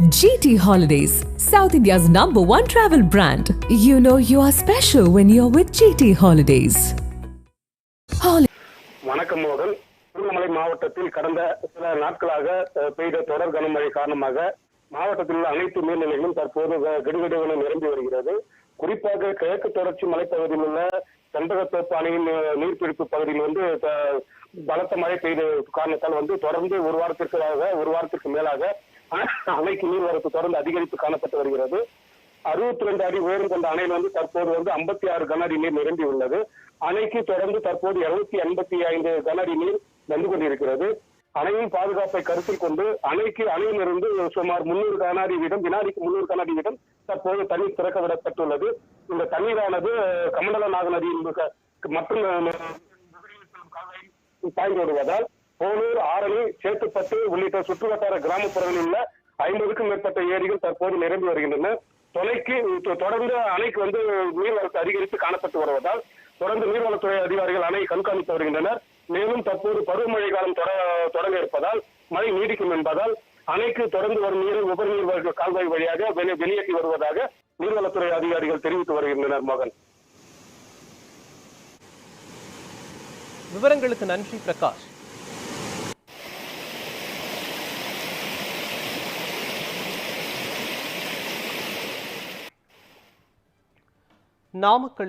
GT Holidays, South India's number one travel brand. You know you are special when you're with GT Holidays. வணக்கம் மோகன் திருவண்ணாமலை மாவட்டத்தில் கடந்த சில நாட்களாக பெய்த தொடர் கனமழை காரணமாக மாவட்டத்தில் உள்ள அனைத்து நீர்நிலைகளும் தற்போது கெடுகெடுவென நிரம்பி வருகிறது குறிப்பாக கிழக்கு தொடர்ச்சி மலைப்பகுதியில் உள்ள செண்பகத்தோப்பு அணையின் அஹ், நீர்பிடிப்பு பகுதியில் வந்து பலத்த மழை பெய்த காரணத்தால் வந்து தொடர்ந்து ஒரு வாரத்திற்காக ஒரு வாரத்திற்கு மேலாக அணைக்கு நீர்வரத்து தொடர்ந்து அதிகரித்து காணப்பட்டு வருகிறது. அறுபத்தி ரெண்டு அடி உயரம் கொண்ட அணையில் வந்து தற்போது வந்து ஐம்பத்தி ஆறு கன அடி நீர் நிரம்பி உள்ளது. அணைக்கு தொடர்ந்து தற்போது இருநூத்தி எண்பத்தி ஐந்து கன அடி நீர் வந்து கொண்டிருக்கிறது. அணையின் பாதுகாப்பை கருத்தில் கொண்டு அணைக்கு அணையிலிருந்து சுமார் முன்னூறு கனஅடி வீதம் வினாடிக்கு முன்னூறு கனஅடி வீதம் தற்போது தண்ணீர் திறக்க விடப்பட்டுள்ளது. இந்த தண்ணீரானது கமண்டல நாக நதியின் மற்றும் பாய்ந்து வருவதால் போலூர் ஆரணி சேத்துப்பட்டு உள்ளிட்ட சுற்றுவட்டார கிராமப்புறங்களில் உள்ள ஐம்பதுக்கும் மேற்பட்ட ஏரிகள் தற்போது நிரம்பி வருகின்றன. தொலைக்கு தொடர்ந்து அணைக்கு வந்து நீர்வரத்து அதிகரித்து காணப்பட்டு வருவதால் தொடர்ந்து நீர்வளத்துறை அதிகாரிகள் அணையை கண்காணித்து வருகின்றனர். மேலும் தற்போது பருவமழை காலம் தொட- தொடங்க இருப்பதால் மழை நீடிக்கும் என்பதால் அணைக்கு தொடர்ந்து வரும் நீரை உபரிநீர் கால்வாய் வழியாக வெளி- வெளியேற்றி வருவதாக நீர்வளத்துறை அதிகாரிகள் தெரிவித்து வருகின்றனர் மகன். விவரங்களுக்கு நன்றி பிரகாஷ். நாமக்கல்